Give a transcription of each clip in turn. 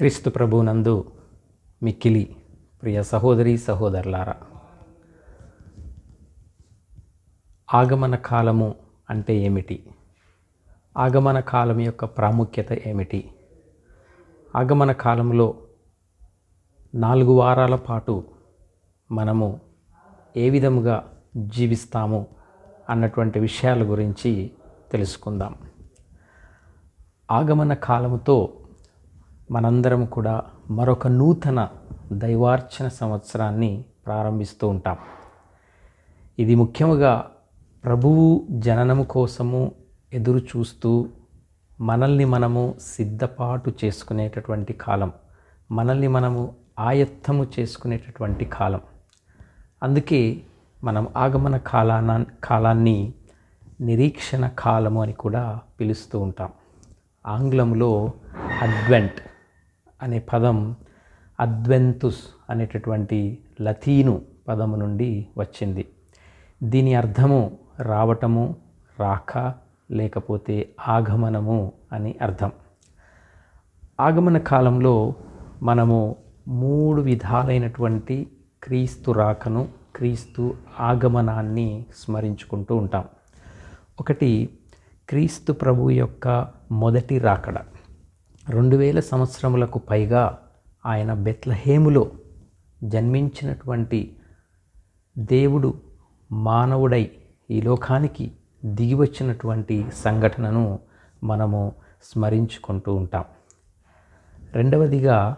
క్రీస్తు ప్రభునందు మిక్కిలి ప్రియ సహోదరి సహోదరులారా. ఆగమన కాలము అంటే ఏమిటి? ఆగమన కాలం యొక్క ప్రాముఖ్యత ఏమిటి? ఆగమన కాలంలో నాలుగు వారాల పాటు మనము ఏ విధముగా జీవిస్తాము అన్నటువంటి విషయాల గురించి తెలుసుకుందాం. ఆగమన కాలముతో మనందరం కూడా మరొక నూతన దైవార్చన సంవత్సరాన్ని ప్రారంభిస్తూ ఉంటాం. ఇది ముఖ్యముగా ప్రభువు జననము కోసము ఎదురు చూస్తూ మనల్ని మనము సిద్ధపాటు చేసుకునేటటువంటి కాలం మనల్ని మనము ఆయత్తము చేసుకునేటటువంటి కాలం. అందుకే మనం ఆగమన కాలాన కాలాన్ని నిరీక్షణ కాలము అని కూడా పిలుస్తూ ఉంటాం. ఆంగ్లంలో అడ్వెంట్ అనే పదం అద్వెంతుస్ అనేటటువంటి లతీను పదము నుండి వచ్చింది. దీని అర్థము రావటము రాక లేకపోతే ఆగమనము అని అర్థం. ఆగమన కాలంలో మనము మూడు విధాలైనటువంటి క్రీస్తు రాకను క్రీస్తు ఆగమనాన్ని స్మరించుకుంటూ ఉంటాం. ఒకటి క్రీస్తు ప్రభు యొక్క మొదటి రాకడ. రెండు వేల సంవత్సరములకు పైగా ఆయన బెత్లహేములో జన్మించినటువంటి దేవుడు మానవుడై ఈ లోకానికి దిగివచ్చినటువంటి సంఘటనను మనము స్మరించుకుంటూ ఉంటాం. రెండవదిగా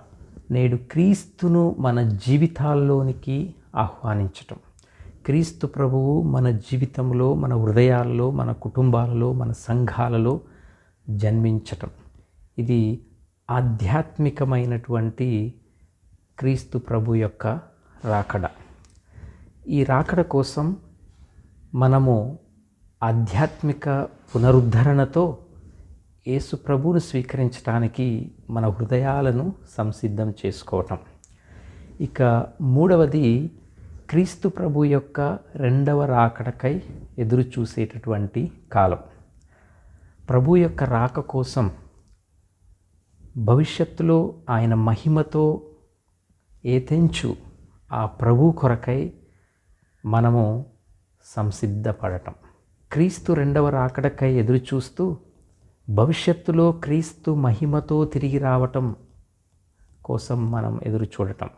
నేడు క్రీస్తును మన జీవితాల్లోనికి ఆహ్వానించటం. క్రీస్తు ప్రభువు మన జీవితంలో మన హృదయాల్లో మన కుటుంబాలలో మన సంఘాలలో జన్మించటం. ఇది ఆధ్యాత్మికమైనటువంటి క్రీస్తు ప్రభు యొక్క రాకడ. ఈ రాకడ కోసం మనము ఆధ్యాత్మిక పునరుద్ధరణతో యేసు ప్రభువును స్వీకరించడానికి మన హృదయాలను సంసిద్ధం చేసుకోవటం. ఇక మూడవది క్రీస్తు ప్రభు యొక్క రెండవ రాకడకై ఎదురు చూసేటటువంటి కాలం. ప్రభు యొక్క రాక కోసం భవిష్యత్తులో ఆయన మహిమతో ఏతెంచు ఆ ప్రభు కొరకై మనము సంసిద్ధపడటం. క్రీస్తు రెండవ రాకడకై ఎదురు చూస్తూ భవిష్యత్తులో క్రీస్తు మహిమతో తిరిగి రావటం కోసం మనం ఎదురు చూడటం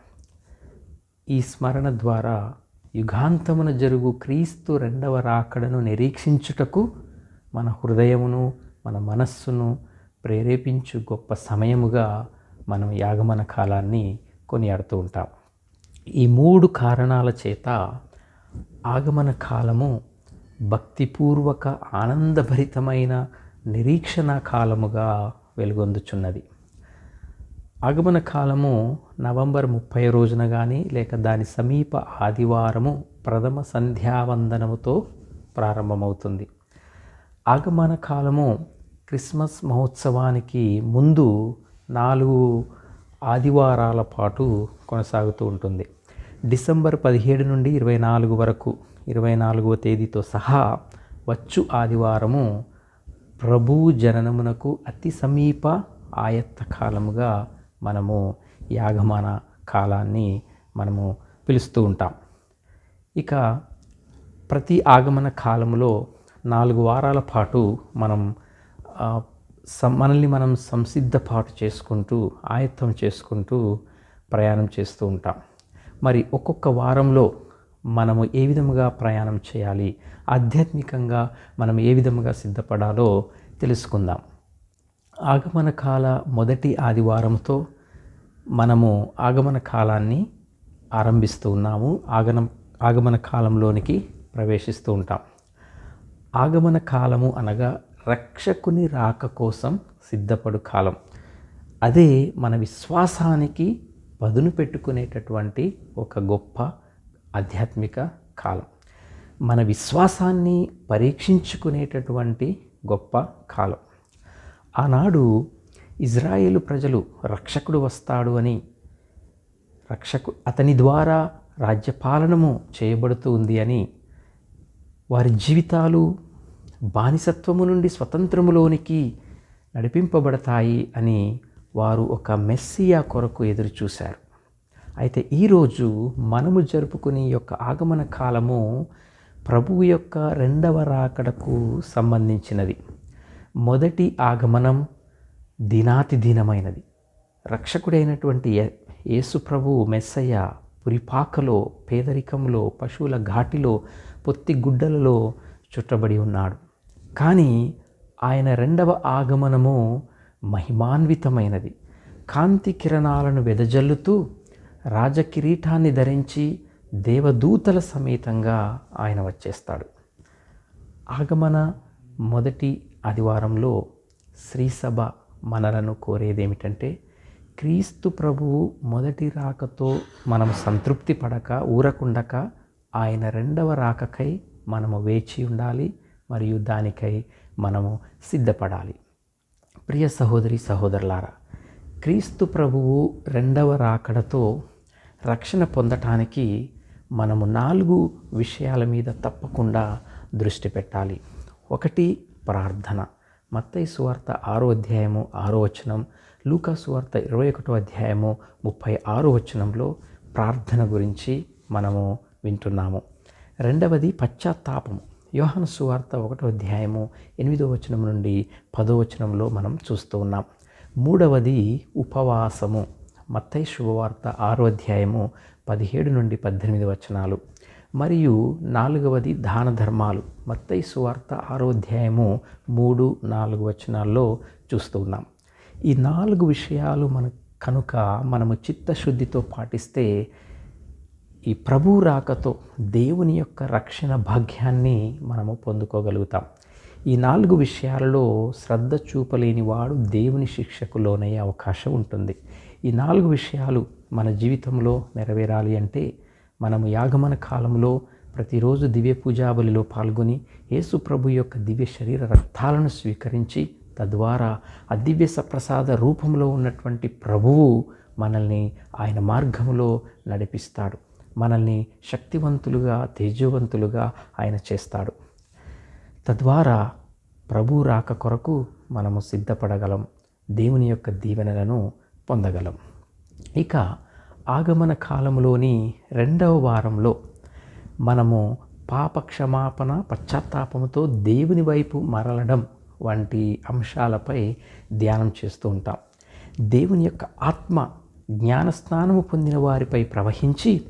ఈ స్మరణ ద్వారా యుగాంతమున జరుగు క్రీస్తు రెండవ రాకడను నిరీక్షించుటకు మన హృదయమును మన మనస్సును ప్రేరేపించు గొప్ప సమయముగా మనం యాగమన కాలాన్ని కొనియాడుతూ ఉంటాం. ఈ మూడు కారణాల చేత ఆగమన కాలము భక్తిపూర్వక ఆనందభరితమైన నిరీక్షణ కాలముగా వెలుగొందుచున్నది. ఆగమన కాలము నవంబర్ ముప్పై రోజున కానీ లేక దాని సమీప ఆదివారము ప్రథమ సంధ్యావందనముతో ప్రారంభమవుతుంది. ఆగమన కాలము క్రిస్మస్ మహోత్సవానికి ముందు నాలుగు ఆదివారాల పాటు కొనసాగుతూ ఉంటుంది. డిసెంబర్ పదిహేడు నుండి ఇరవై నాలుగు వరకు ఇరవై నాలుగవ తేదీతో సహా వచ్చు ఆదివారము ప్రభు జననమునకు అతి సమీప ఆయత్త కాలముగా మనము యాగమాన కాలాన్ని మనము పిలుస్తూ ఉంటాం. ఇక ప్రతి ఆగమన కాలంలో నాలుగు వారాల పాటు మనం మనల్ని మనం సంసిద్ధపాటు చేసుకుంటూ ఆయత్తం చేసుకుంటూ ప్రయాణం చేస్తూ ఉంటాం. మరి ఒక్కొక్క వారంలో మనము ఏ విధముగా ప్రయాణం చేయాలి? ఆధ్యాత్మికంగా మనం ఏ విధముగా సిద్ధపడాలో తెలుసుకుందాం. ఆగమన కాల మొదటి ఆదివారంతో మనము ఆగమన కాలాన్ని ఆరంభిస్తూ ఉన్నాము. ఆగమన ఆగమన కాలంలోనికి ప్రవేశిస్తూ ఉంటాం. ఆగమన కాలము అనగా రక్షకుని రాక కోసం సిద్ధపడు కాలం. అదే మన విశ్వాసానికి పదును పెట్టుకునేటటువంటి ఒక గొప్ప ఆధ్యాత్మిక కాలం. మన విశ్వాసాన్ని పరీక్షించుకునేటటువంటి గొప్ప కాలం. ఆనాడు ఇజ్రాయేలు ప్రజలు రక్షకుడు వస్తాడు అని రక్షకు అతని ద్వారా రాజ్యపాలనము చేయబడుతూ ఉంది అని వారి జీవితాలు బానిసత్వము నుండి స్వతంత్రములోనికి నడిపింపబడతాయి అని వారు ఒక మెస్సియా కొరకు ఎదురు చూశారు. అయితే ఈరోజు మనము జరుపుకునే యొక్క ఆగమన కాలము ప్రభువు యొక్క రెండవ రాకడకు సంబంధించినది. మొదటి ఆగమనం దినాతి దినమైనది. రక్షకుడైనటువంటి యేసు ప్రభు మెస్సయ్య పురిపాకలో పేదరికంలో పశువుల ఘాటిలో పొత్తి గుడ్డలలో చుట్టబడి ఉన్నాడు. కానీ ఆయన రెండవ ఆగమనము మహిమాన్వితమైనది. కాంతి కిరణాలను వెదజల్లుతూ రాజకిరీటాన్ని ధరించి దేవదూతల సమేతంగా ఆయన వచ్చేస్తాడు. ఆగమన మొదటి ఆదివారంలో శ్రీసభ మనలను కోరేదేమిటంటే క్రీస్తు ప్రభువు మొదటి రాకతో మనం సంతృప్తి పడక ఊరకుండక ఆయన రెండవ రాకకై మనము వేచి ఉండాలి. మరియు దానికై మనము సిద్ధపడాలి. ప్రియ సహోదరి సహోదరులారా క్రీస్తు ప్రభువు రెండవ రాకడతో రక్షణ పొందటానికి మనము నాలుగు విషయాల మీద తప్పకుండా దృష్టి పెట్టాలి. ఒకటి ప్రార్థన. మత్తయి సువార్త ఆరో అధ్యాయము ఆరో వచనం లూకా సువార్త ఇరవై ఒకటో అధ్యాయము ముప్పై ఆరో వచనంలో ప్రార్థన గురించి మనము వింటున్నాము. రెండవది పశ్చాత్తాపము. యోహాను సువార్త ఒకటో అధ్యాయము ఎనిమిదో వచనం నుండి పదో వచనంలో మనం చూస్తూ ఉన్నాం. మూడవది ఉపవాసము. మత్తై శుభవార్త ఆరో అధ్యాయము పదిహేడు నుండి పద్దెనిమిది వచనాలు. మరియు నాలుగవది దాన ధర్మాలు. మత్తై సువార్త ఆరో అధ్యాయము మూడు నాలుగు వచనాల్లో చూస్తూ ఉన్నాం. ఈ నాలుగు విషయాలు మన కనుక మనము చిత్తశుద్ధితో పాటిస్తే ఈ ప్రభు రాకతో దేవుని యొక్క రక్షణ భాగ్యాన్ని మనము పొందుకోగలుగుతాం. ఈ నాలుగు విషయాలలో శ్రద్ధ చూపలేని వాడు దేవుని శిక్షకు లోనయ్యే అవకాశం ఉంటుంది. ఈ నాలుగు విషయాలు మన జీవితంలో నెరవేరాలి అంటే మనము యాగమన కాలంలో ప్రతిరోజు దివ్య పూజాబలిలో పాల్గొని యేసు ప్రభు యొక్క దివ్య శరీర రక్తాలను స్వీకరించి తద్వారా ఆ దివ్య సప్రసాద రూపంలో ఉన్నటువంటి ప్రభువు మనల్ని ఆయన మార్గంలో నడిపిస్తాడు. మనల్ని శక్తివంతులుగా తేజవంతులుగా ఆయన చేస్తాడు. తద్వారా ప్రభు రాక కొరకు మనము సిద్ధపడగలం. దేవుని యొక్క దీవెనలను పొందగలం. ఇక ఆగమన కాలంలోని రెండవ వారంలో మనము పాప క్షమాపణ పశ్చాత్తాపంతో దేవుని వైపు మరలడం వంటి అంశాలపై ధ్యానం చేస్తూ ఉంటాం. దేవుని యొక్క ఆత్మ జ్ఞానస్నానము పొందిన వారిపై ప్రవహించి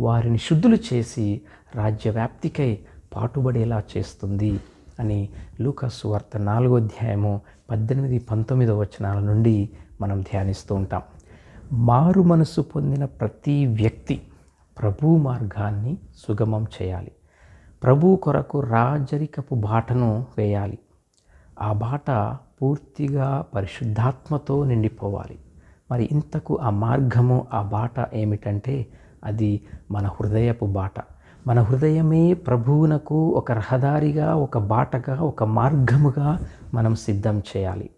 వారిని శుద్ధులు చేసి రాజ్యవ్యాప్తికై పాటుపడేలా చేస్తుంది అని లూకాసు వార్త నాలుగో అధ్యాయము పద్దెనిమిది పంతొమ్మిదో వచనాల నుండి మనం ధ్యానిస్తూ ఉంటాం. మారు మనసు పొందిన ప్రతి వ్యక్తి ప్రభు మార్గాన్ని సుగమం చేయాలి. ప్రభు కొరకు రాజరికపు బాటను వేయాలి. ఆ బాట పూర్తిగా పరిశుద్ధాత్మతో నిండిపోవాలి. మరి ఇంతకు ఆ మార్గము ఆ బాట ఏమిటంటే అది మన హృదయపు బాట. మన హృదయమే ప్రభువునకు ఒక రహదారిగా ఒక బాటగా ఒక మార్గముగా మనం సిద్ధం చేయాలి.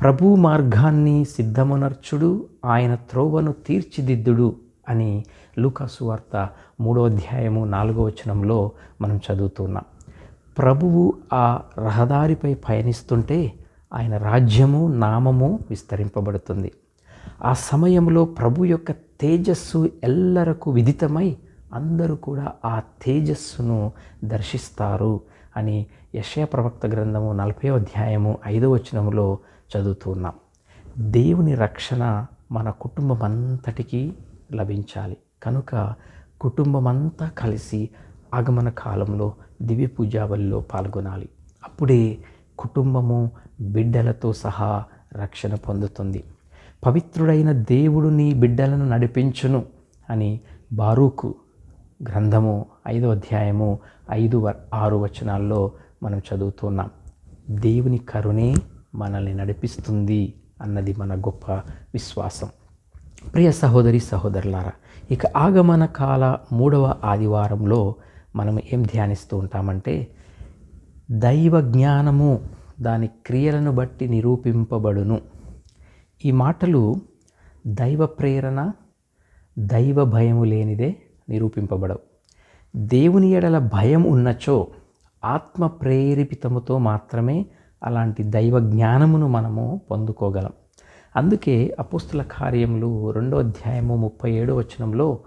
ప్రభు మార్గాన్ని సిద్ధమునర్చుడు ఆయన త్రోవను తీర్చిదిద్దుడు అని లూకాసు వార్త మూడో అధ్యాయము నాలుగో వచనంలో మనం చదువుతున్నాం. ప్రభువు ఆ రహదారిపై పయనిస్తుంటే ఆయన రాజ్యము నామము విస్తరింపబడుతుంది. ఆ సమయంలో ప్రభు యొక్క తేజస్సు ఎల్లరకు విదితమై అందరూ కూడా ఆ తేజస్సును దర్శిస్తారు అని యశయ ప్రవక్త గ్రంథము నలభై అధ్యాయము ఐదో వచనములో చదువుతున్నాం దేవుని రక్షణ మన కుటుంబం అంతటికీ లభించాలి. కనుక కుటుంబం అంతా కలిసి ఆగమన కాలంలో దివ్య పూజావళిలో పాల్గొనాలి. అప్పుడే కుటుంబము బిడ్డలతో సహా రక్షణ పొందుతుంది. పవిత్రుడైన దేవుడు నీ బిడ్డలను నడిపించును అని బారూకు గ్రంథము ఐదో అధ్యాయము ఐదు వ- ఆరు వచనాల్లో మనం చదువుతున్నాం. దేవుని కరుణే మనల్ని నడిపిస్తుంది అన్నది మన గొప్ప విశ్వాసం. ప్రియ సహోదరి సహోదరులారా ఇక ఆగమన కాల మూడవ ఆదివారంలో మనం ఏం ధ్యానిస్తూ ఉంటామంటే దైవ జ్ఞానము దాని క్రియలను బట్టి నిరూపింపబడును. ఈ మాటలు దైవ ప్రేరణ దైవ భయము లేనిదే నిరూపింపబడవు. దేవుని ఎడల భయం ఉన్నచో ఆత్మ ప్రేరేపితముతో మాత్రమే అలాంటి దైవ జ్ఞానమును మనము పొందుకోగలం. అందుకే అపుస్తుల కార్యములు రెండో అధ్యాయము ముప్పై ఏడో వచనంలో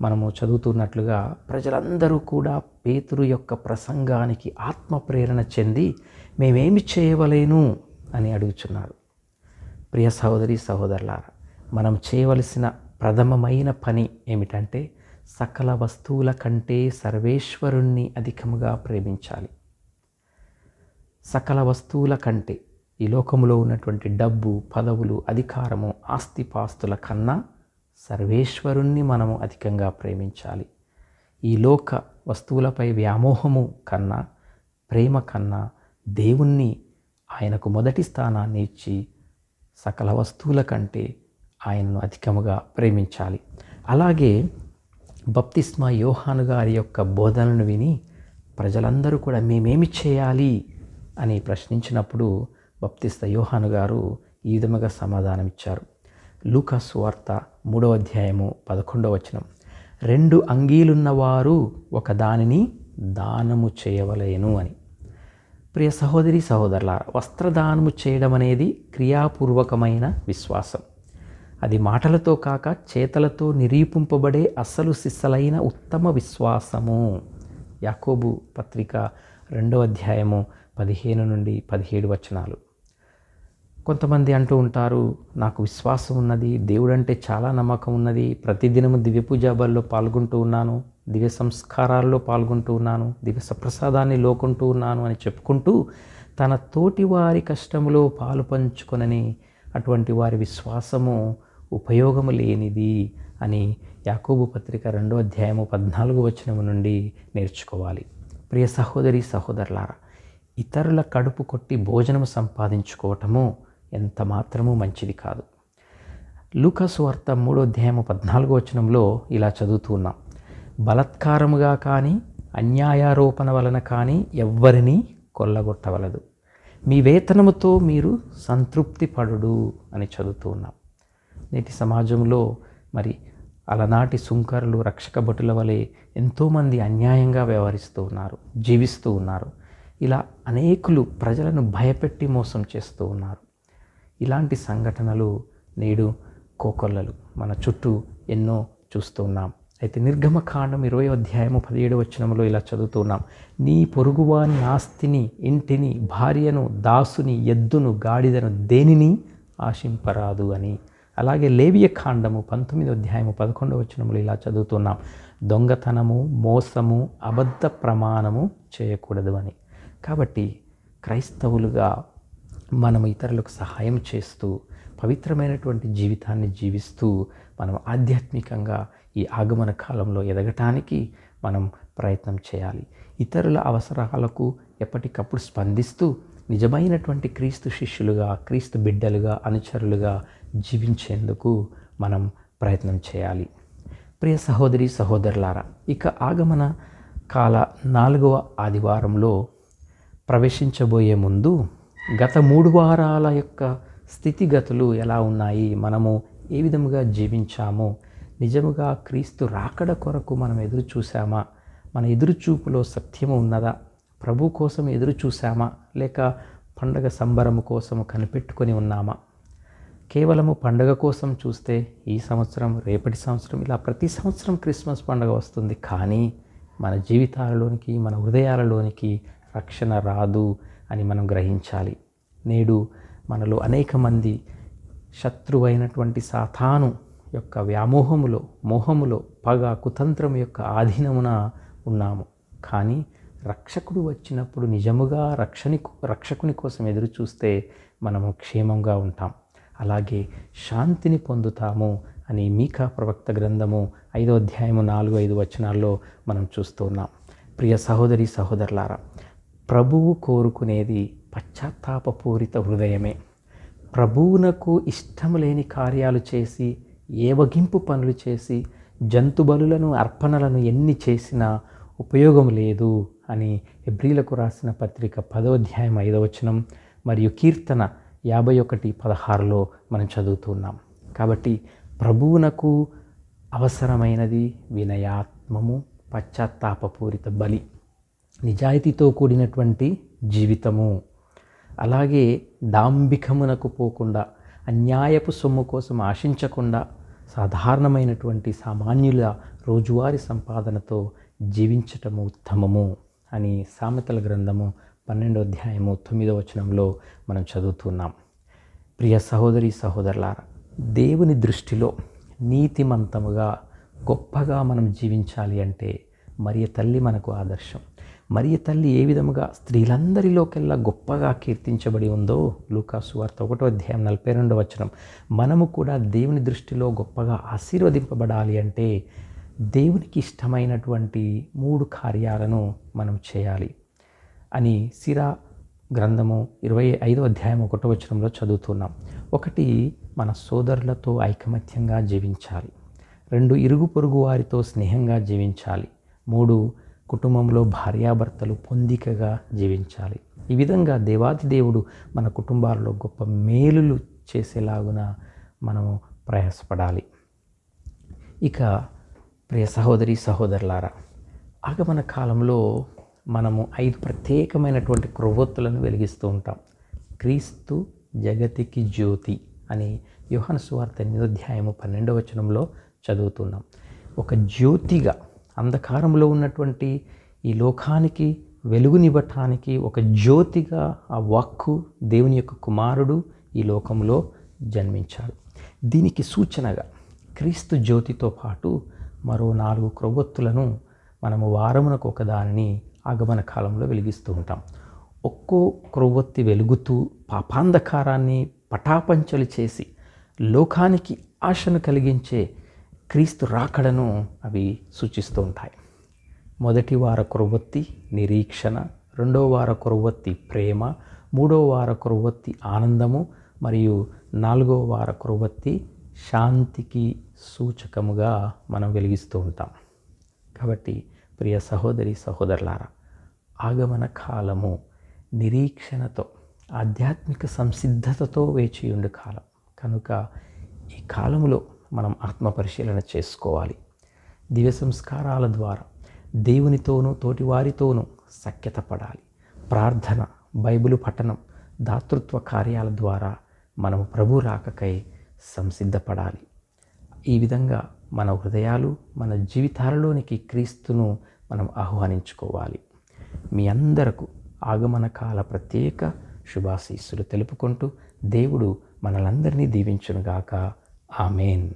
మనము చదువుతున్నట్లుగా ప్రజలందరూ కూడా పేతురు యొక్క ప్రసంగానికి ఆత్మ ప్రేరణ చెంది మేమేమి చేయవలేను అని అడుగుచున్నారు. ప్రియ సహోదరి సహోదరులారా మనం చేయవలసిన ప్రథమమైన పని ఏమిటంటే సకల వస్తువుల కంటే సర్వేశ్వరుణ్ణి అధికముగా ప్రేమించాలి. సకల వస్తువుల కంటే ఈ లోకంలో ఉన్నటువంటి డబ్బు పదవులు అధికారము ఆస్తిపాస్తుల కన్నా సర్వేశ్వరుణ్ణి మనము అధికంగా ప్రేమించాలి. ఈ లోక వస్తువులపై వ్యామోహము కన్నా ప్రేమ కన్నా దేవుణ్ణి ఆయనకు మొదటి స్థానాన్ని ఇచ్చి సకల వస్తువుల కంటే ఆయనను అధికముగా ప్రేమించాలి. అలాగే బప్తిస్మా యోహాను గారి యొక్క బోధనను విని ప్రజలందరూ కూడా మేమేమి చేయాలి అని ప్రశ్నించినప్పుడు బప్తిస్త యోహాను గారు ఈ విధముగా సమాధానం ఇచ్చారు లూకాస్ వార్త మూడవ అధ్యాయము పదకొండవ వచనం. రెండు అంగీలున్నవారు ఒక దానిని దానము చేయవలేను అని. ప్రియ సహోదరి సహోదరుల వస్త్రదానము చేయడం అనేది క్రియాపూర్వకమైన విశ్వాసం. అది మాటలతో కాక చేతలతో నిరూపింపబడే అసలు సిస్సలైన ఉత్తమ విశ్వాసము. యాకోబు పత్రిక రెండో అధ్యాయము పదిహేను నుండి పదిహేడు వచనాలు. కొంతమంది అంటూ ఉంటారు నాకు విశ్వాసం ఉన్నది దేవుడంటే చాలా నమ్మకం ఉన్నది ప్రతిదినము దివ్య పూజాబల్లో పాల్గొంటూ ఉన్నాను దివ్య సంస్కారాల్లో పాల్గొంటూ ఉన్నాను దివ్య సప్రసాదాన్ని లోకుంటూ ఉన్నాను అని చెప్పుకుంటూ తన తోటి వారి కష్టములో పాలు పంచుకొనని అటువంటి వారి విశ్వాసము ఉపయోగము లేనిది అని యాకోబు పత్రిక రెండో అధ్యాయము పద్నాలుగు వచనము నుండి నేర్చుకోవాలి. ప్రియ సహోదరి సహోదరులారా ఇతరుల కడుపు కొట్టి భోజనము సంపాదించుకోవటము ఎంత మాత్రమూ మంచిది కాదు. లూకసు వార్త మూడో అధ్యాయము పద్నాలుగో వచనంలో ఇలా చదువుతూ ఉన్నాం. బలత్కారముగా కానీ అన్యాయారోపణ వలన కానీ ఎవ్వరిని కొల్లగొట్టవలదు. మీ వేతనముతో మీరు సంతృప్తి పడుడు అని చదువుతూ ఉన్నాం. నేటి సమాజంలో మరి అలనాటి సుంకరులు రక్షక భటుల వలె ఎంతోమంది అన్యాయంగా వ్యవహరిస్తూ ఉన్నారు జీవిస్తూ ఉన్నారు. ఇలా అనేకులు ప్రజలను భయపెట్టి మోసం చేస్తూ ఉన్నారు. ఇలాంటి సంఘటనలు నేడు కోకొల్లలు. మన చుట్టూ ఎన్నో చూస్తూ ఉన్నాం. అయితే నిర్గమకాండం ఇరవై అధ్యాయము పదిహేడు వచనంలో ఇలా చదువుతున్నాం నీ పొరుగువాని ఆస్తిని ఇంటిని భార్యను దాసుని ఎద్దును గాడిదను దేనిని ఆశింపరాదు అని. అలాగే లేవియ కాండము పంతొమ్మిది అధ్యాయము పదకొండవ వచనములు ఇలా చదువుతున్నాం దొంగతనము మోసము అబద్ధ ప్రమాణము చేయకూడదు అని. కాబట్టి క్రైస్తవులుగా మనం ఇతరులకు సహాయం చేస్తూ పవిత్రమైనటువంటి జీవితాన్ని జీవిస్తూ మనం ఆధ్యాత్మికంగా ఈ ఆగమన కాలంలో ఎదగటానికి మనం ప్రయత్నం చేయాలి. ఇతరుల అవసరాలకు ఎప్పటికప్పుడు స్పందిస్తూ నిజమైనటువంటి క్రీస్తు శిష్యులుగా క్రీస్తు బిడ్డలుగా అనుచరులుగా జీవించేందుకు మనం ప్రయత్నం చేయాలి. ప్రియ సహోదరి సహోదరులారా ఇక ఆగమన కాల నాలుగవ ఆదివారంలో ప్రవేశించబోయే ముందు గత మూడు వారాల యొక్క స్థితిగతులు ఎలా ఉన్నాయి? మనము ఏ విధముగా జీవించాము? నిజముగా క్రీస్తు రాకడ కొరకు మనం ఎదురు చూసామా మన ఎదురుచూపులో సత్యము ఉన్నదా? ప్రభు కోసం ఎదురు చూసామా లేక పండగ సంబరము కోసము కనిపెట్టుకొని ఉన్నామా? కేవలము పండగ కోసం చూస్తే ఈ సంవత్సరం రేపటి సంవత్సరం ఇలా ప్రతి సంవత్సరం క్రిస్మస్ పండగ వస్తుంది. కానీ మన జీవితాలలోనికి మన హృదయాలలోనికి రక్షణ రాదు. అని మనం గ్రహించాలి. నేడు మనలో అనేక మంది శత్రువైనటువంటి సాతాను యొక్క వ్యామోహములో మోహములో పగ కుతంత్రం యొక్క ఆధీనమున ఉన్నాము. కానీ రక్షకుడు వచ్చినప్పుడు నిజముగా రక్షణి రక్షకుని కోసం ఎదురు చూస్తే మనము క్షేమంగా ఉంటాం. అలాగే శాంతిని పొందుతాము అని మీకా ప్రవక్త గ్రంథము ఐదో అధ్యాయము నాలుగు ఐదు వచనాల్లో మనం చూస్తున్నాం ప్రియ సహోదరి సహోదరులారా ప్రభువు కోరుకునేది పశ్చాత్తాపపూరిత హృదయమే. ప్రభువునకు ఇష్టం లేని కార్యాలు చేసి ఏవగింపు పనులు చేసి జంతు బలులను అర్పణలను ఎన్ని చేసినా ఉపయోగం లేదు అని ఎబ్రిలకు రాసిన పత్రిక పదోధ్యాయం ఐదవచనం వచనం మరియు కీర్తన యాభై ఒకటి పదహారులో మనం చదువుతున్నాం. కాబట్టి ప్రభువునకు అవసరమైనది వినయాత్మము పశ్చాత్తాపపూరిత బలి. నిజాయితీతో కూడినటువంటి జీవితము. అలాగే దాంభికమునకు పోకుండా అన్యాయపు సొమ్ము కోసం ఆశించకుండా సాధారణమైనటువంటి సామాన్యుల రోజువారీ సంపాదనతో జీవించటము ఉత్తమము అని సామెతల గ్రంథము పన్నెండో అధ్యాయము తొమ్మిదో వచనంలో మనం చదువుతున్నాం. ప్రియ సహోదరి సహోదరులారా దేవుని దృష్టిలో నీతిమంతముగా గొప్పగా మనం జీవించాలి అంటే మరియ తల్లి మనకు ఆదర్శం. మరియ తల్లి ఏ విధముగా స్త్రీలందరిలోకెల్లా గొప్పగా కీర్తించబడి ఉందో లూకాసు వార్త ఒకటో అధ్యాయం నలభై రెండో వచనం. మనము కూడా దేవుని దృష్టిలో గొప్పగా ఆశీర్వదింపబడాలి అంటే దేవునికి ఇష్టమైనటువంటి మూడు కార్యాలను మనం చేయాలి అని సిరా గ్రంథము ఇరవై ఐదో అధ్యాయం ఒకటో వచనంలో చదువుతున్నాం. ఒకటి మన సోదరులతో ఐకమత్యంగా జీవించాలి. రెండు ఇరుగు పొరుగు వారితో స్నేహంగా జీవించాలి. మూడు కుటుంబంలో భార్యాభర్తలు పొందికగా జీవించాలి. ఈ విధంగా దేవాది దేవుడు మన కుటుంబాల్లో గొప్ప మేలులు చేసేలాగున మనము ప్రయాసపడాలి. ఇక ప్రియ సహోదరి సహోదరులారా ఆగమన కాలంలో మనము ఐదు ప్రత్యేకమైనటువంటి క్రొవ్వొత్తులను వెలిగిస్తూ ఉంటాం. క్రీస్తు జగతికి జ్యోతి అని యోహాను సువార్త ఎనిమిదో అధ్యాయము పన్నెండవ వచనంలో చదువుతున్నాం. ఒక జ్యోతిగా అంధకారంలో ఉన్నటువంటి ఈ లోకానికి వెలుగునివ్వటానికి ఒక జ్యోతిగా ఆ వాక్కు దేవుని యొక్క కుమారుడు ఈ లోకంలో జన్మించాడు. దీనికి సూచనగా క్రీస్తు జ్యోతితో పాటు మరో నాలుగు క్రొవ్వొత్తులను మనము వారమునకు ఒక దానిని ఆగమన కాలంలో వెలిగిస్తూ ఉంటాం. ఒక్కో క్రొవ్వొత్తి వెలుగుతూ పాపాంధకారాన్ని పటాపంచలు చేసి లోకానికి ఆశను కలిగించే క్రీస్తు రాకడను అవి సూచిస్తూ ఉంటాయి. మొదటి వార కురవత్తి నిరీక్షణ రెండో వార క్రొవ్వొత్తి ప్రేమ మూడో వార క్రొవ్వొత్తి ఆనందము మరియు నాలుగో వార కురవత్తి శాంతికి సూచకముగా మనం వెలిగిస్తూ ఉంటాం. కాబట్టి ప్రియ సహోదరి సహోదరులారా ఆగమన కాలము నిరీక్షణతో ఆధ్యాత్మిక సంసిద్ధతతో వేచి కాలం. కనుక ఈ కాలంలో మనం ఆత్మ పరిశీలన చేసుకోవాలి. దివ్య సంస్కారాల ద్వారా దేవునితోనూ తోటివారితోనూ సఖ్యత పడాలి ప్రార్థన బైబిలు పఠనం దాతృత్వ కార్యాల ద్వారా మనం ప్రభు రాకకై సంసిద్ధపడాలి. ఈ విధంగా మన హృదయాలు మన జీవితాలలోనికి క్రీస్తును మనం ఆహ్వానించుకోవాలి. మీ అందరకు ఆగమన కాల ప్రత్యేక శుభాశీస్సులు తెలుపుకుంటూ దేవుడు మనలందరినీ దీవించునుగాక. Amen.